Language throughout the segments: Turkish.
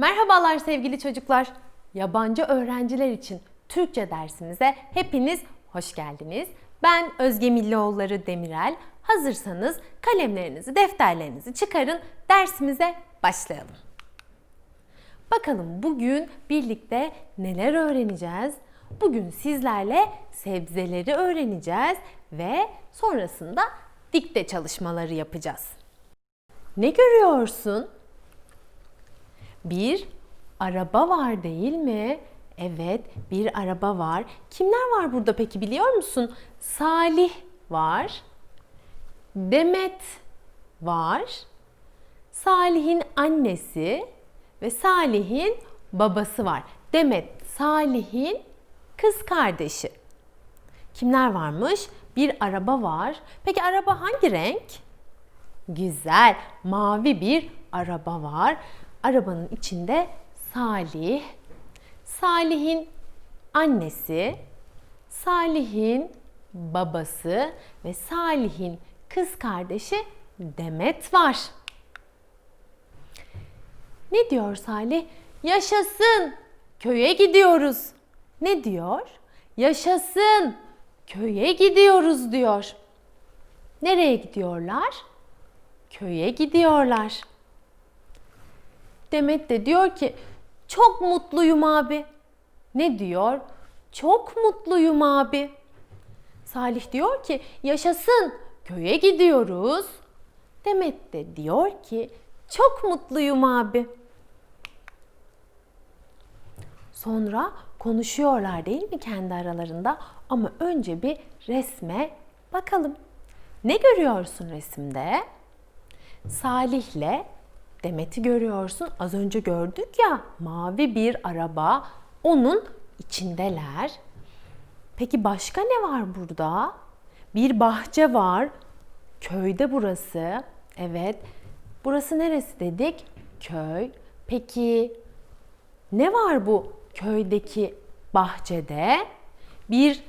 Merhabalar sevgili çocuklar. Yabancı öğrenciler için Türkçe dersimize hepiniz hoş geldiniz. Ben Özge Millioğulları Demirel. Hazırsanız kalemlerinizi, defterlerinizi çıkarın. Dersimize başlayalım. Bakalım bugün birlikte neler öğreneceğiz? Bugün sizlerle sebzeleri öğreneceğiz ve sonrasında dikte çalışmaları yapacağız. Ne görüyorsun? Bir araba var değil mi? Evet, bir araba var. Kimler var burada peki biliyor musun? Salih var. Demet var. Salih'in annesi ve Salih'in babası var. Demet, Salih'in kız kardeşi. Kimler varmış? Bir araba var. Peki araba hangi renk? Güzel, mavi bir araba var. Arabanın içinde Salih, Salih'in annesi, Salih'in babası ve Salih'in kız kardeşi Demet var. Ne diyor Salih? Yaşasın, köye gidiyoruz. Ne diyor? Yaşasın, köye gidiyoruz diyor. Nereye gidiyorlar? Köye gidiyorlar. Demet de diyor ki çok mutluyum abi. Ne diyor? Çok mutluyum abi. Salih diyor ki yaşasın köye gidiyoruz. Demet de diyor ki çok mutluyum abi. Sonra konuşuyorlar değil mi kendi aralarında? Ama önce bir resme bakalım. Ne görüyorsun resimde? Salih'le Demet'i görüyorsun. Az önce gördük ya mavi bir araba. Onun içindeler. Peki başka ne var burada? Bir bahçe var. Köyde burası. Evet. Burası neresi dedik? Köy. Peki ne var bu köydeki bahçede? Bir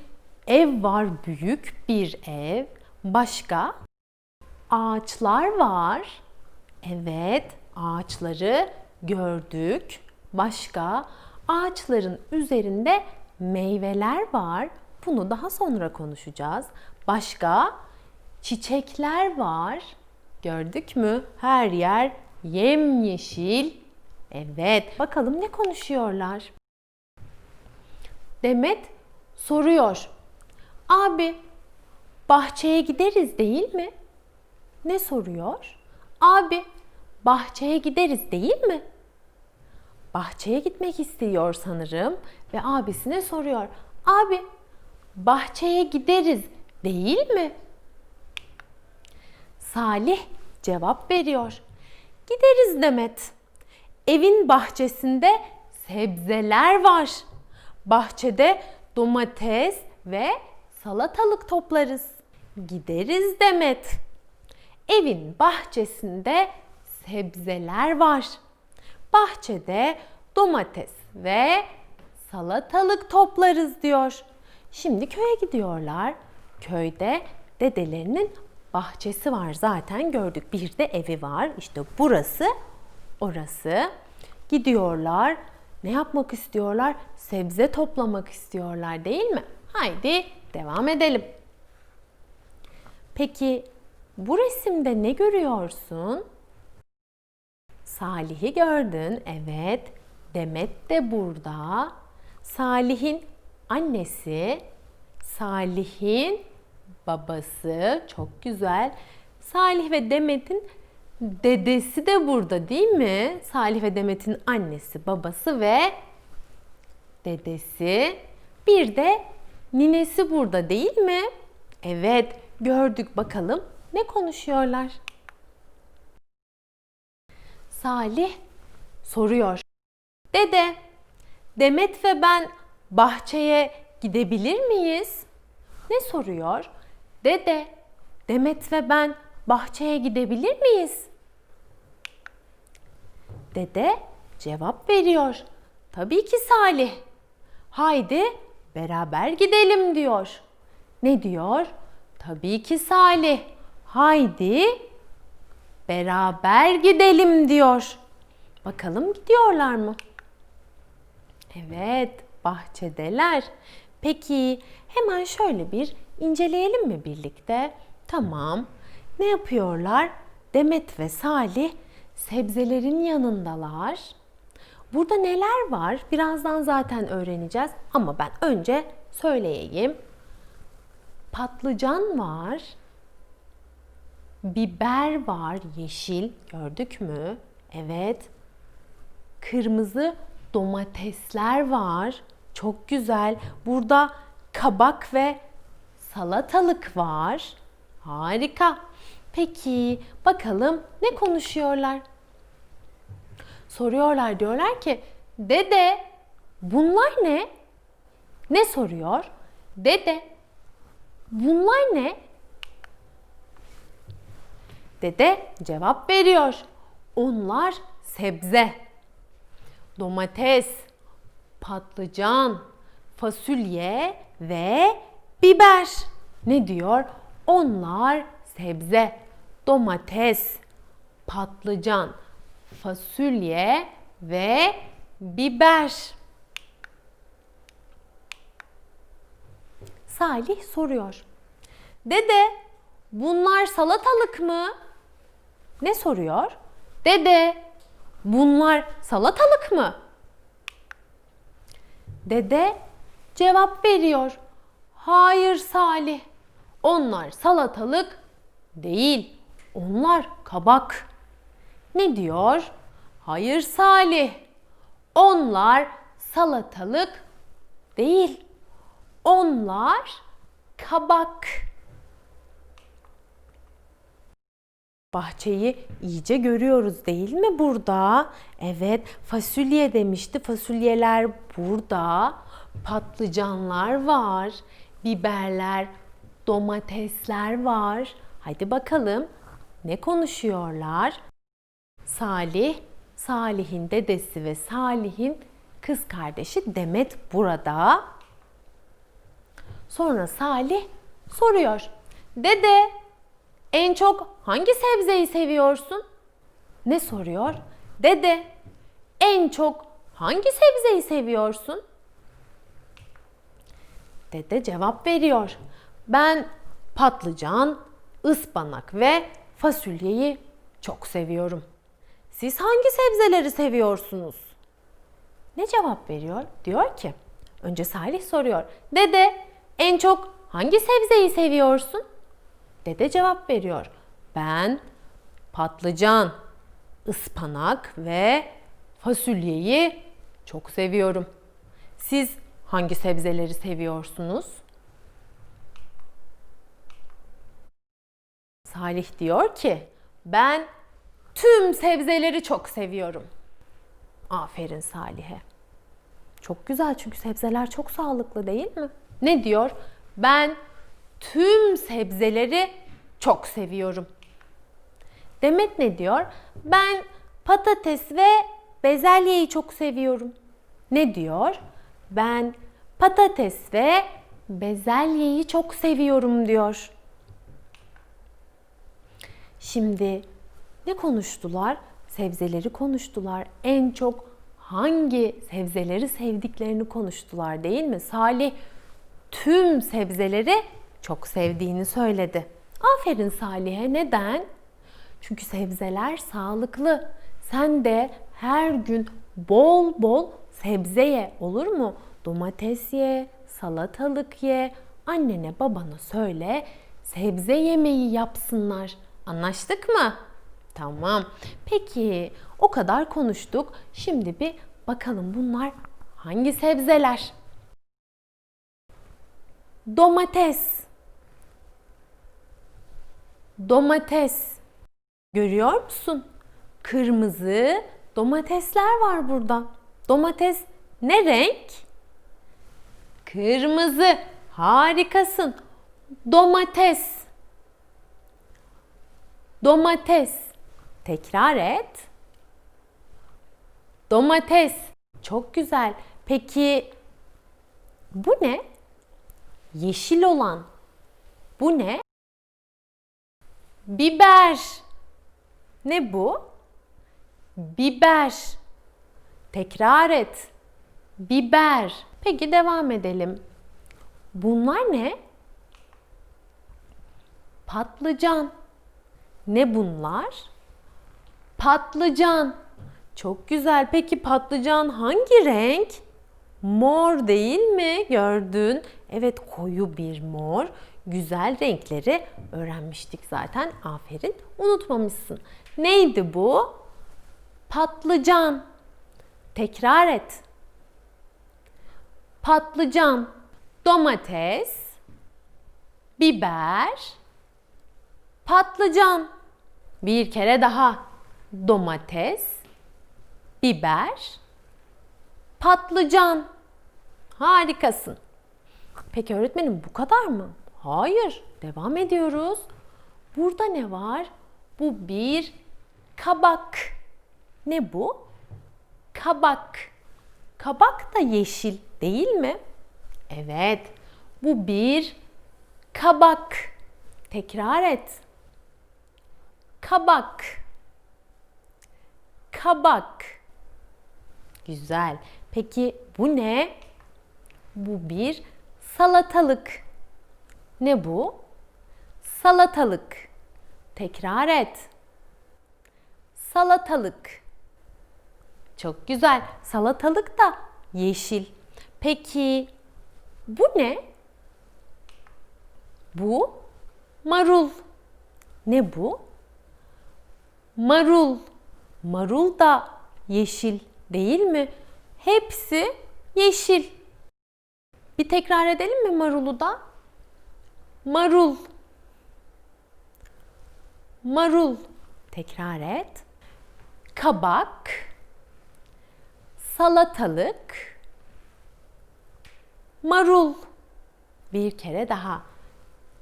ev var, büyük bir ev. Başka? Ağaçlar var. Evet, ağaçları gördük. Başka ağaçların üzerinde meyveler var. Bunu daha sonra konuşacağız. Başka çiçekler var. Gördük mü? Her yer yemyeşil. Evet, bakalım ne konuşuyorlar? Demet soruyor. Abi, bahçeye gideriz değil mi? Ne soruyor? Abi, bahçeye gideriz değil mi? Bahçeye gitmek istiyor sanırım ve abisine soruyor. Abi, bahçeye gideriz değil mi? Salih cevap veriyor. Gideriz Demet. Evin bahçesinde sebzeler var. Bahçede domates ve salatalık toplarız. Gideriz Demet. Evin bahçesinde sebzeler var. Bahçede domates ve salatalık toplarız diyor. Şimdi köye gidiyorlar. Köyde dedelerinin bahçesi var zaten gördük. Bir de evi var. İşte burası orası. Gidiyorlar. Ne yapmak istiyorlar? Sebze toplamak istiyorlar değil mi? Haydi devam edelim. Peki bu resimde ne görüyorsun? Salih'i gördün. Evet. Demet de burada. Salih'in annesi, Salih'in babası. Çok güzel. Salih ve Demet'in dedesi de burada değil mi? Salih ve Demet'in annesi, babası ve dedesi. Bir de ninesi burada değil mi? Evet, gördük bakalım ne konuşuyorlar? Salih soruyor. Dede, Demet ve ben bahçeye gidebilir miyiz? Ne soruyor? Dede, Demet ve ben bahçeye gidebilir miyiz? Dede cevap veriyor. Tabii ki Salih. Haydi beraber gidelim diyor. Ne diyor? Tabii ki Salih. Haydi beraber gidelim diyor. Bakalım gidiyorlar mı? Evet, bahçedeler. Peki hemen şöyle bir inceleyelim mi birlikte? Tamam. Ne yapıyorlar? Demet ve Salih sebzelerin yanındalar. Burada neler var? Birazdan zaten öğreneceğiz ama ben önce söyleyeyim. Patlıcan var. Biber var, yeşil. Gördük mü? Evet. Kırmızı domatesler var. Çok güzel. Burada kabak ve salatalık var. Harika. Peki bakalım ne konuşuyorlar? Soruyorlar diyorlar ki dede bunlar ne? Ne soruyor? Dede bunlar ne? Dede cevap veriyor. Onlar sebze. Domates, patlıcan, fasulye ve biber. Ne diyor? Onlar sebze. Domates, patlıcan, fasulye ve biber. Salih soruyor. Dede, bunlar salatalık mı? Ne soruyor? Dede, bunlar salatalık mı? Dede cevap veriyor. Hayır Salih. Onlar salatalık değil. Onlar kabak. Ne diyor? Hayır Salih. Onlar salatalık değil. Onlar kabak. Bahçeyi iyice görüyoruz değil mi burada? Evet, fasulye demişti. Fasulyeler burada. Patlıcanlar var. Biberler, domatesler var. Hadi bakalım ne konuşuyorlar? Salih, Salih'in dedesi ve Salih'in kız kardeşi Demet burada. Sonra Salih soruyor. Dede, en çok hangi sebzeyi seviyorsun? Ne soruyor? Dede, en çok hangi sebzeyi seviyorsun? Dede cevap veriyor. Ben patlıcan, ıspanak ve fasulyeyi çok seviyorum. Siz hangi sebzeleri seviyorsunuz? Ne cevap veriyor? Diyor ki, önce Salih soruyor. Dede, en çok hangi sebzeyi seviyorsun? Dede cevap veriyor. Ben patlıcan, ıspanak ve fasulyeyi çok seviyorum. Siz hangi sebzeleri seviyorsunuz? Salih diyor ki ben tüm sebzeleri çok seviyorum. Aferin Salih'e. Çok güzel çünkü sebzeler çok sağlıklı değil mi? Ne diyor? Ben tüm sebzeleri çok seviyorum. Demet ne diyor? Ben patates ve bezelyeyi çok seviyorum. Ne diyor? Ben patates ve bezelyeyi çok seviyorum diyor. Şimdi ne konuştular? Sebzeleri konuştular. En çok hangi sebzeleri sevdiklerini konuştular değil mi? Salih tüm sebzeleri çok sevdiğini söyledi. Aferin Salih'e. Neden? Çünkü sebzeler sağlıklı. Sen de her gün bol bol sebze ye olur mu? Domates ye, salatalık ye. Annene babana söyle sebze yemeği yapsınlar. Anlaştık mı? Tamam. Peki o kadar konuştuk. Şimdi bir bakalım bunlar hangi sebzeler? Domates. Domates. Görüyor musun? Kırmızı domatesler var burada. Domates ne renk? Kırmızı. Harikasın. Domates. Domates. Tekrar et. Domates. Çok güzel. Peki bu ne? Yeşil olan. Bu ne? Biber. Ne bu? Biber. Tekrar et. Biber. Peki devam edelim. Bunlar ne? Patlıcan. Ne bunlar? Patlıcan. Çok güzel. Peki patlıcan hangi renk? Mor değil mi? Gördün. Evet koyu bir mor. Güzel renkleri öğrenmiştik zaten. Aferin. Unutmamışsın. Neydi bu? Patlıcan. Tekrar et. Patlıcan, domates, biber, patlıcan. Bir kere daha. Domates, biber, patlıcan. Harikasın. Peki öğretmenim bu kadar mı? Hayır. Devam ediyoruz. Burada ne var? Bu bir kabak. Ne bu? Kabak. Kabak da yeşil değil mi? Evet. Bu bir kabak. Tekrar et. Kabak. Kabak. Güzel. Peki bu ne? Bu bir salatalık. Ne bu? Salatalık. Tekrar et. Salatalık. Çok güzel. Salatalık da yeşil. Peki bu ne? Bu marul. Ne bu? Marul. Marul da yeşil değil mi? Hepsi yeşil. Bir tekrar edelim mi marulu da? Marul. Marul. Tekrar et. Kabak. Salatalık. Marul. Bir kere daha.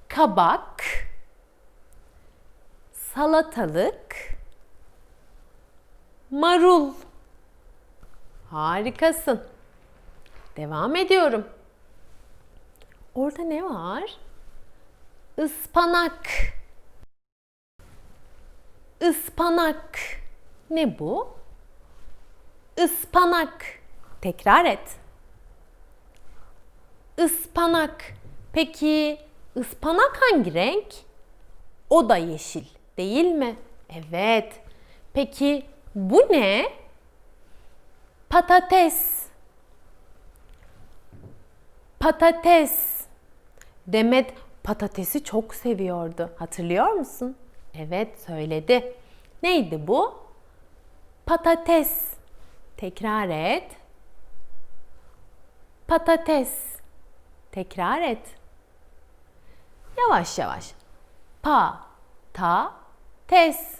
Kabak. Salatalık. Marul. Harikasın. Devam ediyorum. Orada ne var? Ispanak. Ispanak. Ne bu? Ispanak. Tekrar et. Ispanak. Peki ıspanak hangi renk? O da yeşil, değil mi? Evet. Peki bu ne? Patates. Patates. Demet patatesi çok seviyordu. Hatırlıyor musun? Evet, söyledi. Neydi bu? Patates. Tekrar et. Patates. Tekrar et. Yavaş yavaş. Pa, ta, tes.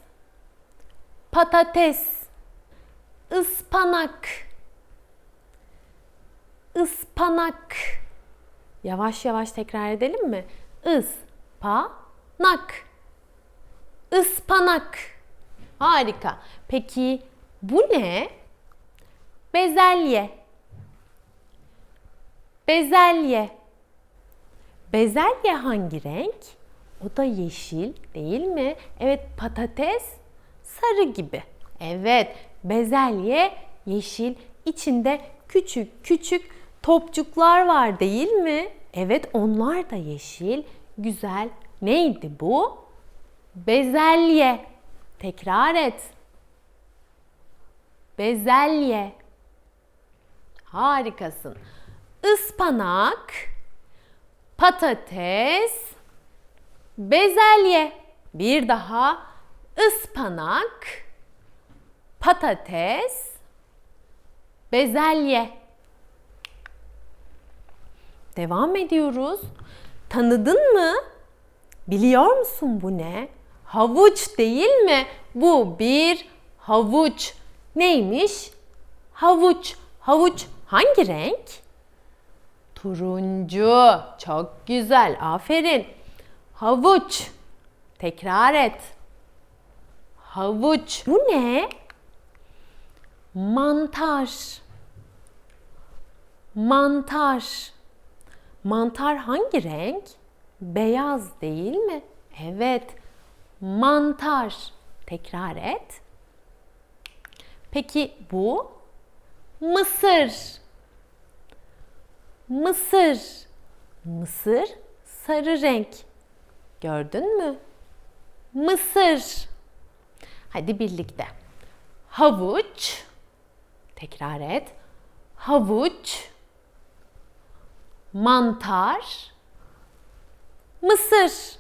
Patates. Ispanak. Ispanak. Yavaş yavaş tekrar edelim mi? Ispanak. Ispanak. Harika. Peki bu ne? Bezelye. Bezelye. Bezelye hangi renk? O da yeşil değil mi? Evet patates sarı gibi. Evet bezelye yeşil. İçinde küçük küçük topçuklar var değil mi? Evet onlar da yeşil. Güzel. Neydi bu? Bezelye. Tekrar et. Bezelye. Harikasın. Ispanak, patates, bezelye. Bir daha ıspanak, patates, bezelye. Devam ediyoruz. Tanıdın mı? Biliyor musun bu ne? Havuç değil mi? Bu bir havuç. Neymiş? Havuç. Havuç hangi renk? Turuncu. Çok güzel. Aferin. Havuç. Tekrar et. Havuç. Bu ne? Mantar. Mantar. Mantar hangi renk? Beyaz değil mi? Evet. Mantar. Tekrar et. Peki bu Mısır. Mısır. Mısır sarı renk. Gördün mü? Mısır. Hadi birlikte. Havuç. Tekrar et. Havuç. Mantar. Mısır.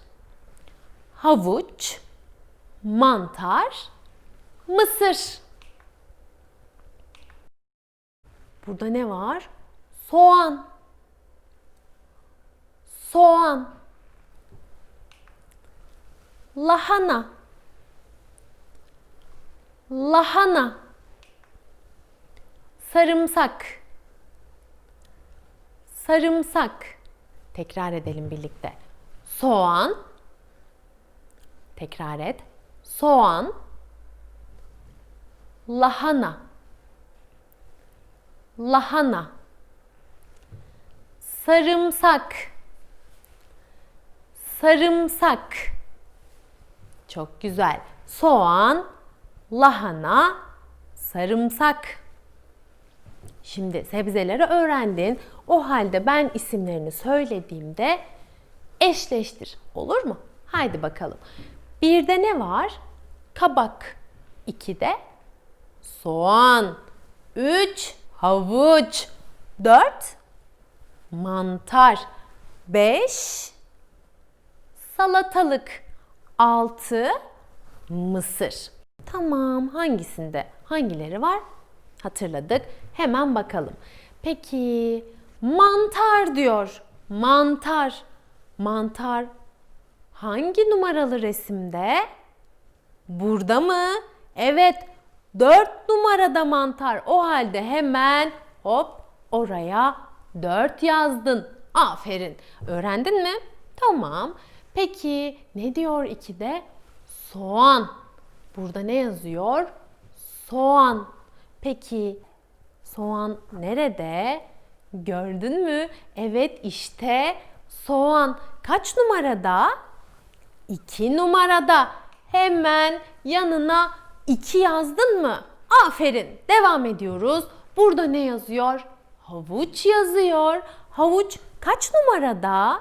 Havuç. Mantar. Mısır. Burada ne var? Soğan. Soğan. Lahana. Lahana. Sarımsak. Sarımsak. Tekrar edelim birlikte. Soğan. Tekrar et. Soğan. Lahana. Lahana. Sarımsak. Sarımsak. Çok güzel. Soğan, lahana, sarımsak. Şimdi sebzeleri öğrendin. O halde ben isimlerini söylediğimde eşleştir. Olur mu? Haydi bakalım. Birde ne var? Kabak. İkide soğan. Üç havuç. Dört mantar. Beş salatalık. 6 mısır. Tamam hangisinde hangileri var? Hatırladık. Hemen bakalım. Peki mantar diyor. Mantar. Mantar hangi numaralı resimde? Burada mı? Evet. 4 numarada mantar. O halde hemen hop oraya 4 yazdın. Aferin. Öğrendin mi? Tamam. Peki ne diyor 2'de? Soğan. Burada ne yazıyor? Soğan. Peki soğan nerede? Gördün mü? Evet işte soğan. Kaç numarada? 2 numarada. Hemen yanına 2 yazdın mı? Aferin. Devam ediyoruz. Burada ne yazıyor? Havuç yazıyor. Havuç kaç numarada?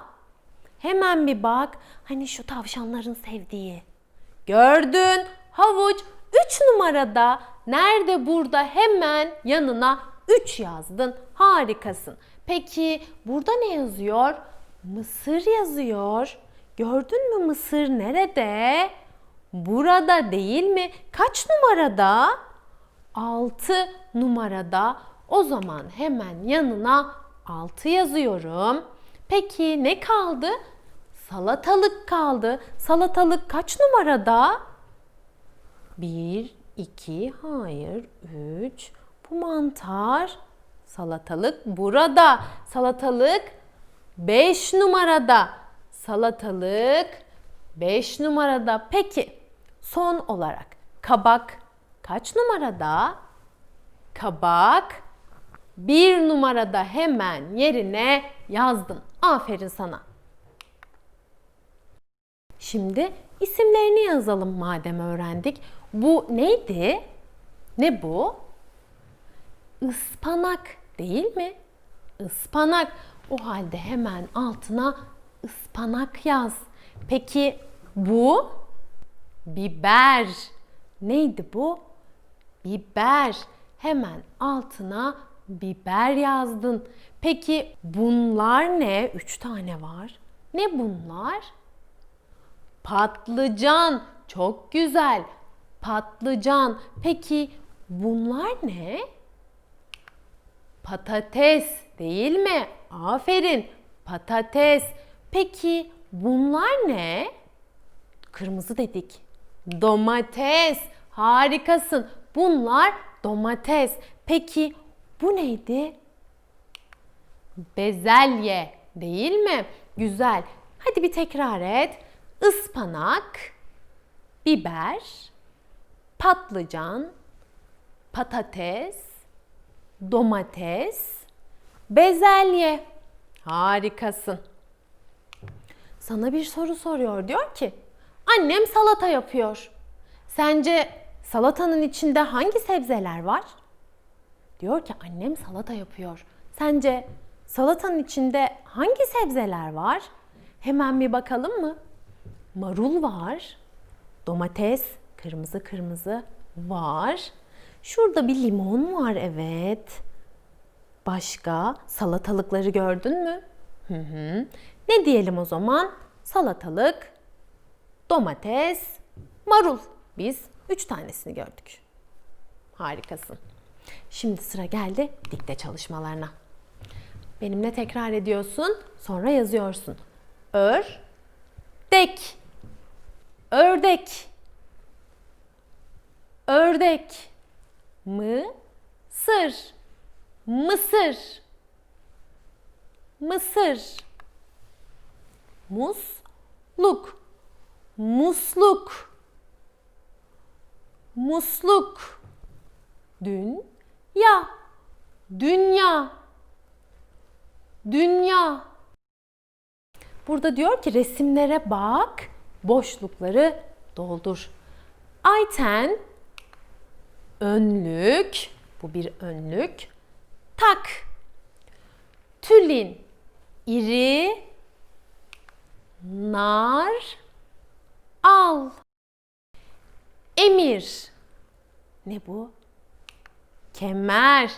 Hemen bir bak. Hani şu tavşanların sevdiği. Gördün. Havuç 3 numarada. Nerede burada? Hemen yanına 3 yazdın. Harikasın. Peki burada ne yazıyor? Mısır yazıyor. Gördün mü mısır nerede? Burada değil mi? Kaç numarada? 6 numarada. O zaman hemen yanına 6 yazıyorum. Peki ne kaldı? Salatalık kaldı. Salatalık kaç numarada? 1, 2, hayır, 3. Bu mantar. Salatalık burada. Salatalık 5 numarada. Salatalık 5 numarada. Peki son olarak kabak kaç numarada? Kabak bir numarada hemen yerine yazdın. Aferin sana. Şimdi isimlerini yazalım madem öğrendik. Bu neydi? Ne bu? Ispanak değil mi? Ispanak. O halde hemen altına ıspanak yaz. Peki bu biber. Neydi bu? Biber. Hemen altına biber yazdın. Peki bunlar ne? Üç tane var. Ne bunlar? Patlıcan. Çok güzel. Patlıcan. Peki bunlar ne? Patates değil mi? Aferin. Patates. Peki bunlar ne? Kırmızı dedik. Domates. Harikasın. Bunlar domates. Peki bu neydi? Bezelye değil mi? Güzel. Hadi bir tekrar et. Ispanak, biber, patlıcan, patates, domates, bezelye. Harikasın. Sana bir soru soruyor. Diyor ki, annem salata yapıyor. Sence salatanın içinde hangi sebzeler var? Diyor ki annem salata yapıyor. Sence salatanın içinde hangi sebzeler var? Hemen bir bakalım mı? Marul var. Domates, kırmızı kırmızı var. Şurada bir limon var evet. Başka salatalıkları gördün mü? Hı hı. Ne diyelim o zaman? Salatalık, domates, marul. Biz üç tanesini gördük. Harikasın. Şimdi sıra geldi dikte çalışmalarına. Benimle tekrar ediyorsun, sonra yazıyorsun. Ör, dek, ördek, ördek, mı, sır, mısır, mısır, musluk, musluk, musluk, dün, ya, dünya, dünya. Burada diyor ki resimlere bak, boşlukları doldur. Ayten önlük, bu bir önlük. Tak. Tülin iri nar al. Emir. Ne bu? Kemer.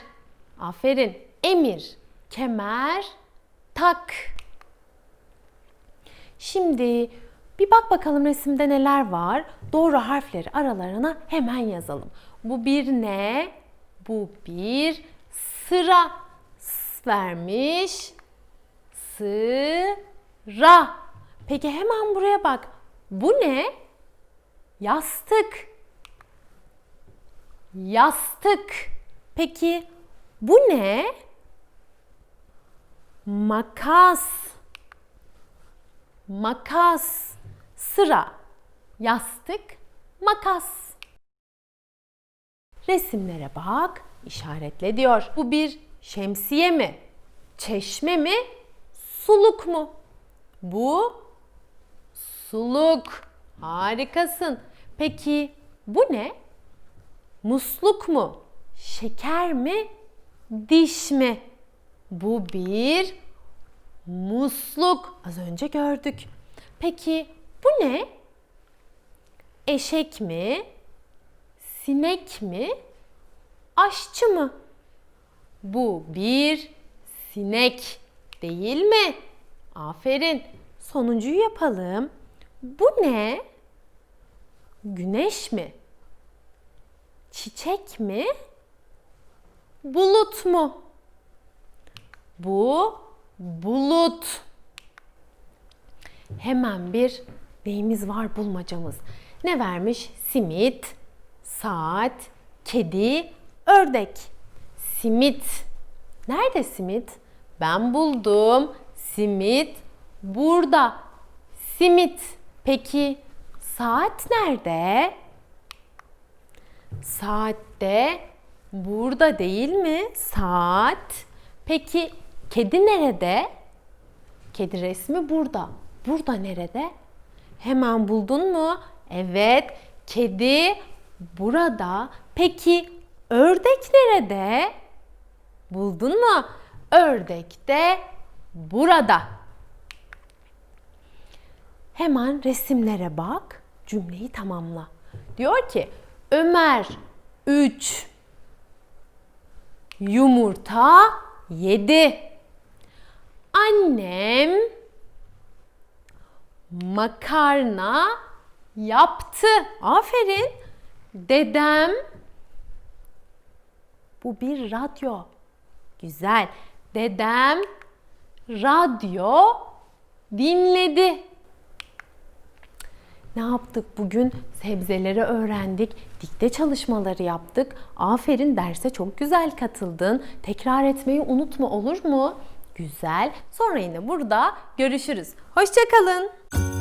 Aferin. Emir. Kemer. Tak. Şimdi bir bak bakalım resimde neler var. Doğru harfleri aralarına hemen yazalım. Bu bir ne? Bu bir sıra S vermiş. Sıra. Peki hemen buraya bak. Bu ne? Yastık. Yastık. Peki bu ne? Makas. Makas. Sıra. Yastık. Makas. Resimlere bak, işaretle diyor. Bu bir şemsiye mi? Çeşme mi? Suluk mu? Bu suluk. Harikasın. Peki bu ne? Musluk mu? Şeker mi? Diş mi? Bu bir musluk. Az önce gördük. Peki bu ne? Eşek mi? Sinek mi? Aşçı mı? Bu bir sinek değil mi? Aferin. Sonuncuyu yapalım. Bu ne? Güneş mi? Çiçek mi? Bulut mu? Bu bulut. Hemen bir neyimiz var bulmacamız. Ne vermiş? Simit, saat, kedi, ördek. Simit. Nerede simit? Ben buldum. Simit burada. Simit. Peki saat nerede? Saat de burada değil mi? Saat. Peki kedi nerede? Kedi resmi burada. Burada nerede? Hemen buldun mu? Evet. Kedi burada. Peki ördek nerede? Buldun mu? Ördek de burada. Hemen resimlere bak, cümleyi tamamla. Diyor ki Ömer 3 yumurta yedi. Annem makarna yaptı. Aferin. Dedem bu bir radyo. Güzel. Dedem radyo dinledi. Ne yaptık bugün? Sebzeleri öğrendik, dikte çalışmaları yaptık. Aferin derse çok güzel katıldın. Tekrar etmeyi unutma olur mu? Güzel. Sonra yine burada görüşürüz. Hoşçakalın.